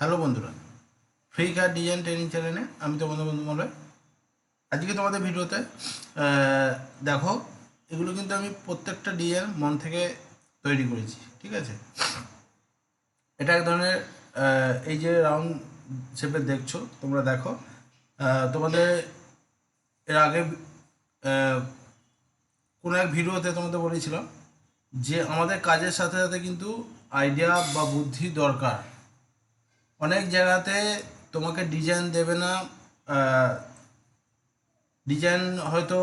Hello বন্ধুরা free কার design training চ্যানেলে আমি তো বন্ধু বন্ধু মনে আজকে তোমাদের ভিডিওতে দেখো, এগুলো কিন্তু আমি প্রত্যেকটা ডিজাইন মন থেকে তৈরি করেছি, ঠিক আছে? এটা এক ধরনের এই যে রাউন্ড শেপে দেখছ, তোমরা দেখো তোমাদের এর আগে কোনো এক ভিডিওতে তোমাদের বলেছিলাম যে আমাদের কাজের সাথে সাথে কিন্তু আইডিয়া বা বুদ্ধি দরকার। অনেক জায়গাতে তোমাকে ডিজাইন দেবে না ডিজাইন হয়তো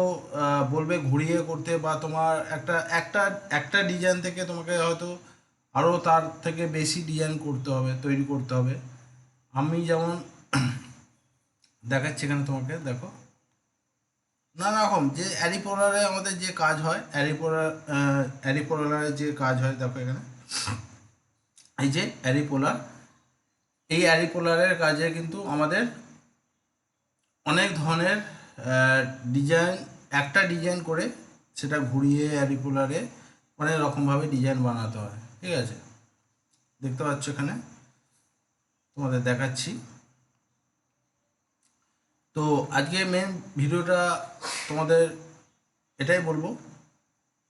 বলবে ঘুরিয়ে করতে বা তোমার একটা একটা একটা ডিজাইন থেকে তোমাকে হয়তো আরও তার থেকে বেশি ডিজাইন করতে হবে, তৈরি করতে হবে। আমি যেমন দেখাচ্ছি এখানে তোমাকে, দেখো। নানা রকম, যে অ্যারিপোলারে আমাদের যে কাজ হয় অ্যারিপোলার অ্যারিপোলারে যে কাজ হয়, দেখো এখানে। এই যে অ্যারিপোলার এই অ্যারিপোলারের কাজে কিন্তু আমাদের অনেক ধরনের ডিজাইন একটা ডিজাইন করে সেটা ঘুরিয়ে অ্যারিপোলারে অনেক রকমভাবে ডিজাইন বানাতে হয়, ঠিক আছে? দেখতে পাচ্ছ এখানে? তোমাদের দেখাচ্ছি। তো আজকে মেন ভিডিওটা তোমাদের এটাই বলব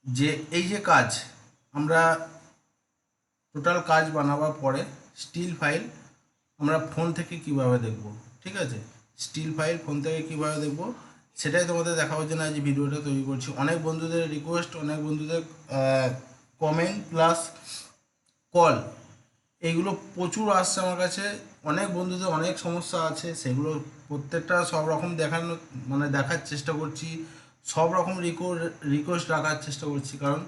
যে এই যে কাজ, আমরা টোটাল কাজ বানাবার পরে স্টিল ফাইল আমরা ফোন থেকে কীভাবে দেখব? ঠিক আছে? স্টিল ফাইল ফোন থেকে কীভাবে দেখব? সেটাই তোমাদের দেখাবার জন্য আজ ভিডিওটা তৈরি করছি। অনেক বন্ধুদের রিকোয়েস্ট অনেক বন্ধুদের কমেন্ট প্লাস কল এইগুলো প্রচুর আসছে আমার কাছে। অনেক বন্ধুদের অনেক সমস্যা আছে, সেগুলো প্রত্যেকটা সব রকম দেখানো মানে দেখার চেষ্টা করছি। সব রকম রিকো রিকোয়েস্ট রাখার চেষ্টা করছি। কারণ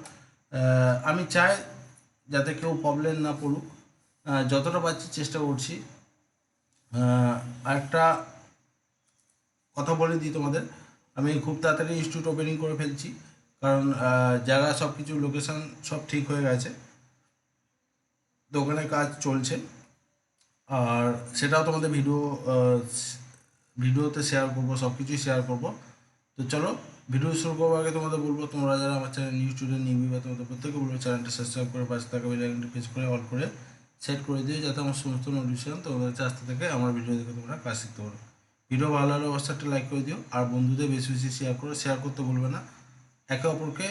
আমি চাই যাতে কেউ প্রবলেম না পড়ুক। যতটা পারছি চেষ্টা করছি। আরেকটা কথা বলে দিই তোমাদের। আমি খুব তাড়াতাড়ি ইনস্টিটিউট ওপেনিং করে ফেলছি, কারণ জায়গা সব কিছু লোকেশন সব ঠিক হয়ে গেছে। দোকানে কাজ চলছে। আর সেটাও তোমাদের ভিডিও ভিডিওতে শেয়ার করব সব কিছুই শেয়ার করব। তো চলো ভিডিও শুরু করব, আগে তোমাদের বলব, তোমরা যারা আমার চ্যানেল নিউ স্টুডেন্ট নিবি বা তোমাদের প্রত্যেকে বলব চ্যানেলটা সাবস্ক্রাইব করে পাশে থাকা বেলাইকনটি প্রেস করে অল করে সেট করে দিও যাতে আমার সমস্ত নোটিফিকেশন তোমাদের কাছে আসতে থাকে আমার ভিডিও দেখে তোমরা কাজ শিখতে পারো। ভিডিও ভালো অবশ্যই একটা লাইক করে দিও। আর বন্ধুদের বেশি বেশি শেয়ার করো। শেয়ার করতে বলবে না। একে অপরকে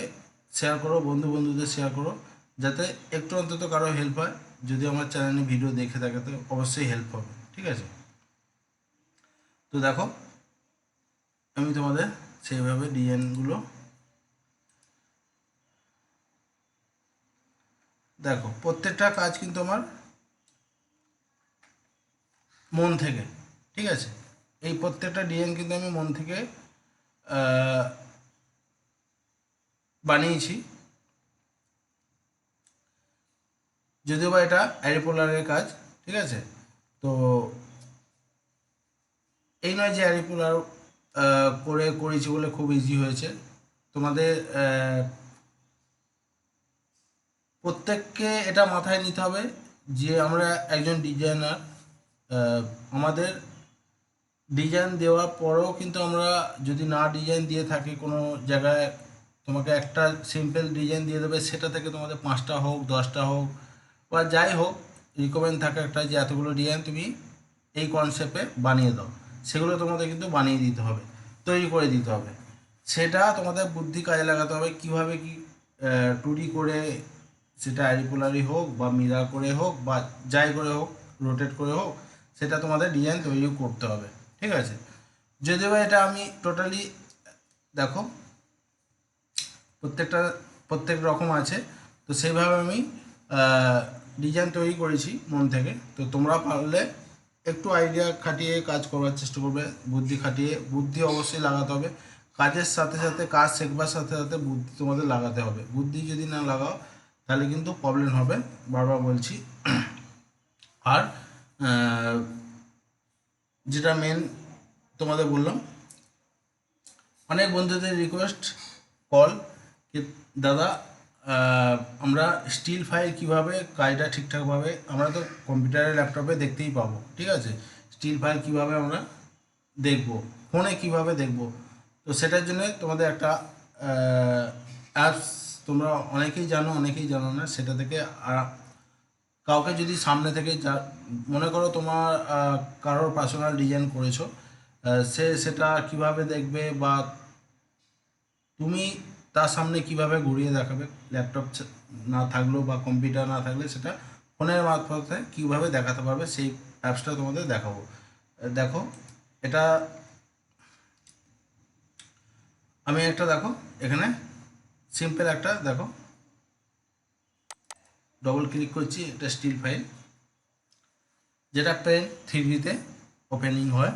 শেয়ার করো, বন্ধু বন্ধুদের শেয়ার করো, যাতে একটু অন্তত কারও হেল্প হয়। যদি আমার চ্যানেলে ভিডিও দেখে থাকে, তো অবশ্যই হেল্প হবে। ঠিক আছে? তো দেখো, আমি তোমাদের সেইভাবে ডিজাইনগুলো দেখো, প্রত্যেকটা কাজ কিন্তু আমার মন থেকে, ঠিক আছে? এই প্রত্যেকটা ডিজাইন কিন্তু আমি মন থেকে বানিয়েছি। যদিও বা এটা অ্যারিপোলারের কাজ, ঠিক আছে? তো এই নয় যে অ্যারিপোলার করে করেছি বলে খুব ইজি হয়েছে। তোমাদের প্রত্যেককে এটা মাথায় নিতে হবে যে আমরা একজন ডিজাইনার আমাদের ডিজাইন দেওয়ার পরেও কিন্তু আমরা যদি না ডিজাইন দিয়ে থাকি কোনো জায়গায়, তোমাকে একটা সিম্পল ডিজাইন দিয়ে দেবে, সেটা থেকে তোমাদের পাঁচটা হোক, দশটা হোক, বা যাই হোক রিকমেন্ড থাকে একটা যে এতগুলো ডিজাইন তুমি এই কনসেপ্টে বানিয়ে দাও। সেগুলো তোমাদের কিন্তু বানিয়ে দিতে হবে, তৈরি করে দিতে হবে। সেটা তোমাদের বুদ্ধি কাজে লাগাতে হবে, কীভাবে কি টুডি করে সেটা অ্যারিপোলারি হোক বা মিরার করে হোক বা যাই করে হোক রোটেট করে হোক, সেটা তোমাদের ডিজাইন তৈরি করতে হবে, ঠিক আছে? যদিও এটা আমি টোটালি দেখো, প্রত্যেকটা, প্রত্যেক রকম আছে, তো সেইভাবে আমি ডিজাইন তৈরি করেছি মন থেকে। তো তোমরা পারলে একটু আইডিয়া খাটিয়ে কাজ করবার চেষ্টা করবে, বুদ্ধি খাটিয়ে, বুদ্ধি অবশ্যই লাগাতে হবে। কাজের সাথে সাথে, কাজ শেখবার সাথে সাথে বুদ্ধি তোমাদের লাগাতে হবে। বুদ্ধি যদি না লাগাও তাহলে কিন্তু প্রবলেম হবে। বারবার বলছি। আর যেটা মেন তোমাদের বললাম, অনেক বন্ধুদের রিকোয়েস্ট কল দাদা আমরা স্টিল ফাইল কীভাবে, কাজটা ঠিকঠাকভাবে, আমরা তো কম্পিউটারে ল্যাপটপে দেখতেই পাবো, ঠিক আছে? স্টিল ফাইল কীভাবে আমরা দেখব ফোনে কীভাবে দেখব? তো সেটার জন্য তোমাদের একটা অ্যাপস তোমরা অনেকেই জানো অনেকেই জানো না, সেটা থেকে কাউকে যদি সামনে থেকে যা, মনে করো তোমার কারোর পার্সোনাল ডিজাইন করেছ সে সেটা কীভাবে দেখবে বা তুমি তার সামনে কীভাবে ঘুরিয়ে দেখাবে? ল্যাপটপ না থাকলেও বা কম্পিউটার না থাকলে সেটা ফোনের মারফতে কীভাবে দেখাতে পারবে? সেই অ্যাপসটা তোমাদের দেখাবো। দেখো, এটা আমি একটা, দেখো, এখানে সিম্পল একটা, দেখো। ডবল ক্লিক করছি, এটা স্টিল ফাইল যেটা পেন থ্রি ডিতে ওপেনিং হয়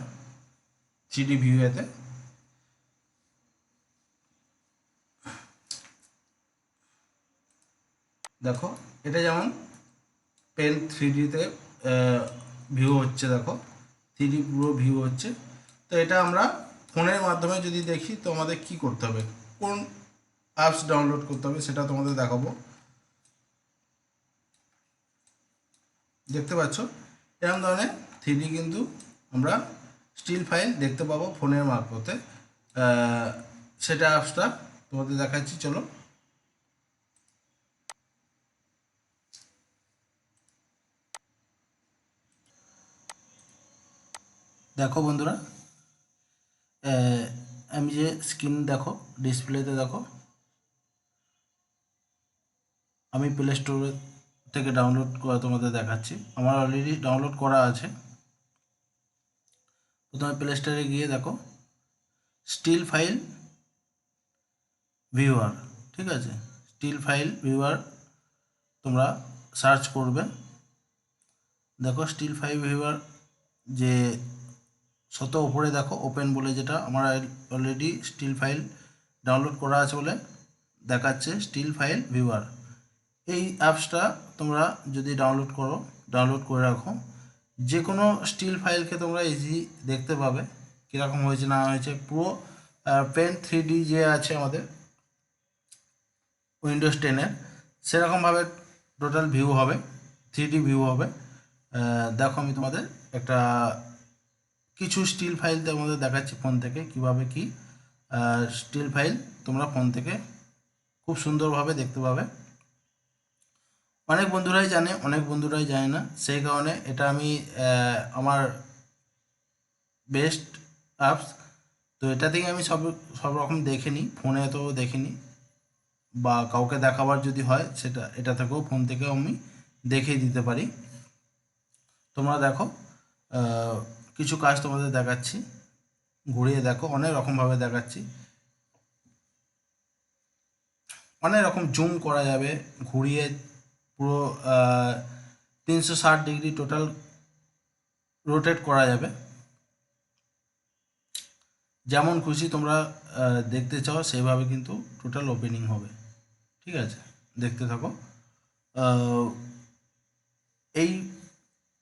থ্রি ডি ভিউতে দেখো, এটা যেমন পেন থ্রি ডিতে ভিউ হচ্ছে, দেখো। থ্রি ডি পুরো ভিউ হচ্ছে। তো এটা আমরা ফোনের মাধ্যমে যদি দেখি, তো আমাদের কী করতে হবে? কোন অ্যাপস ডাউনলোড করতে হবে, সেটা তোমাদের দেখাবো। দেখতে পাচ্ছ? এরকম ধরনের থ্রি কিন্তু আমরা স্টিল ফাইল দেখতে পাবো ফোনের মারফতে। সেটা অ্যাপসটা তোমাদের দেখাচ্ছি, চলো। দেখো বন্ধুরা আমি যে স্ক্রিন দেখো ডিসপ্লেতে দেখো আমি প্লে স্টোর থেকে ডাউনলোড করা তোমাদের দেখাচ্ছি। আমার অলরেডি ডাউনলোড করা আছে। প্রথমে প্লে স্টোরে গিয়ে দেখো। স্টিল ফাইল ভিউয়ার ঠিক আছে? স্টিল ফাইল ভিউয়ার তোমরা সার্চ করবে। দেখো স্টিল ফাইল ভিউয়ার যে শত ওপরে দেখো ওপেন বলে যেটা, আমার অলরেডি স্টিল ফাইল ডাউনলোড করা আছে বলে দেখাচ্ছে। স্টিল ফাইল ভিউয়ার এই অ্যাপসটা তোমরা যদি ডাউনলোড করো ডাউনলোড করে রাখো। যে কোনো স্টিল ফাইলকে তোমরা ইজি দেখতে পাবে, কীরকম হয়েছে, না হয়েছে। পুরো পেন থ্রি যে আছে আমাদের উইন্ডোজ টেনের সেরকমভাবে টোটাল ভিউ হবে থ্রি ভিউ হবে। দেখো আমি তোমাদের একটা কিছু স্টিল ফাইল তোমাদের দেখাচ্ছি ফোন থেকে, কীভাবে কি স্টিল ফাইল তোমরা ফোন থেকে খুব সুন্দরভাবে দেখতে পাবে। অনেক বন্ধুরাই জানে, অনেক বন্ধুরাই জানে না। সেই কারণে এটা আমি আমার বেস্ট অ্যাপস তো এটা থেকে আমি সব সব রকম দেখে নিই, ফোনে তো দেখিনি বা কাউকে দেখাবার যদি হয়, সেটা, এটা থেকেও ফোন থেকেও আমি দেখিয়ে দিতে পারি। তোমরা দেখো কিছু কাজ তোমাদের দেখাচ্ছি। ঘুরিয়ে দেখো, অনেক রকমভাবে দেখাচ্ছি। অনেক রকম জুম করা যাবে, ঘুরিয়ে পুরো তিনশো ষাট ডিগ্রি টোটাল রোটেট করা যাবে। যেমন খুশি তোমরা দেখতে চাও সেভাবে কিন্তু টোটাল ওপেনিং হবে। ঠিক আছে? দেখতে থাকো। এই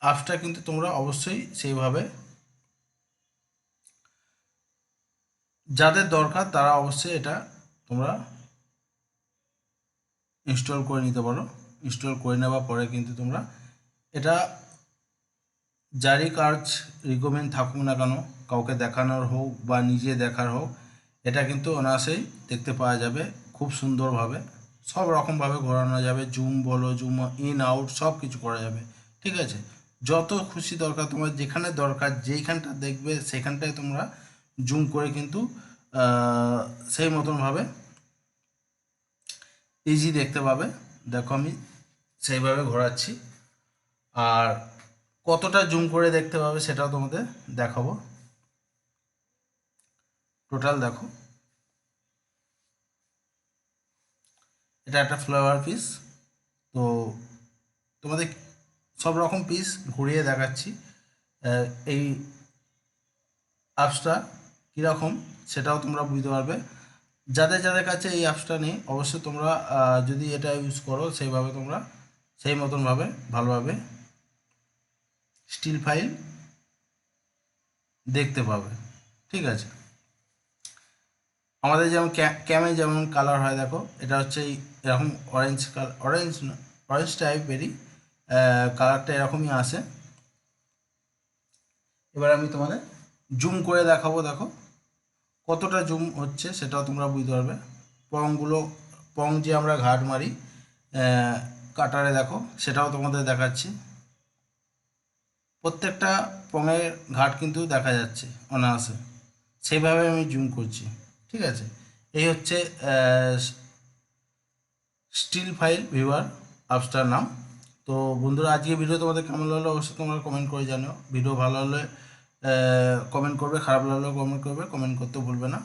অ্যাপসটা কিন্তু তোমরা অবশ্যই সেইভাবে যাদের দরকার তারা অবশ্যই এটা তোমরা ইনস্টল করে নিতে পারো। ইনস্টল করে নেওয়ার পরে কিন্তু তোমরা এটা যারই কাজ রিকমেন্ড থাকুক না কেন, কাউকে দেখানোর হোক বা নিজে দেখার হোক, এটা কিন্তু অনায়াসেই দেখতে পাওয়া যাবে খুব সুন্দরভাবে। সব রকমভাবে ঘোরানো যাবে জুম বলো জুম ইন আউট সব কিছু করা যাবে, ঠিক আছে? যত খুশি দরকার, তোমার যেখানে দরকার, যেইখানটা দেখবে, সেখানটায় তোমরা জুম করে কিন্তু সেই মতনভাবে ইজি দেখতে পাবে। দেখো আমি সেইভাবে ঘোরাচ্ছি। আর কতটা জুম করে দেখতে পাবে সেটাও তোমাদের দেখাবো। টোটাল দেখো। এটা একটা ফ্লাওয়ার পিস তো তোমাদের সব রকম পিস ঘুরিয়ে দেখাচ্ছি। এই অ্যাপসটা কীরকম সেটাও তোমরা বুঝতে পারবে। যাদের যাদের কাছে এই অ্যাপসটা নেই, অবশ্যই তোমরা যদি এটা ইউজ করো, সেইভাবে তোমরা সেই মতনভাবে ভালোভাবে স্টিল ফাইল দেখতে পাবে। ঠিক আছে? আমাদের যেমন ক্যামে যেমন কালার হয়, দেখো, এটা হচ্ছে এরকম অরেঞ্জ কালার অরেঞ্জ না অরেঞ্জ টাইপেরই কালারটা এরকমই আসে। এবার আমি তোমাদের জুম করে দেখাবো, দেখো। কতটা জুম হচ্ছে সেটাও তোমরা বুঝতে পারবে। পংগুলো, পং যে আমরা ঘাট মারি কাটারে দেখো, সেটাও তোমাদের দেখাচ্ছি। প্রত্যেকটা পঙের ঘাট কিন্তু দেখা যাচ্ছে অনায়াসে। সেইভাবে আমি জুম করছি, ঠিক আছে? এই হচ্ছে স্টিল ফাইল ভিউয়ার অ্যাপসটার নাম। তো বন্ধুরা, আজকে ভিডিও তোমাদের কেমন লাগল অবশ্যই তোমরা কমেন্ট করে জানো ভিডিও ভালো হলে কমেন্ট করবে, খারাপ লাগলেও কমেন্ট করবে কমেন্ট করতে ভুলবে না।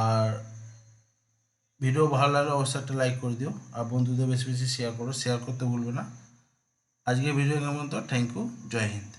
আর ভিডিও ভালো লাগলে অবশ্যই একটা লাইক করে দিও। আর বন্ধুদের বেশি বেশি শেয়ার করো। শেয়ার করতে ভুলবে না। আজকে ভিডিও কেমন তো থ্যাংক ইউ জয় হিন্দ।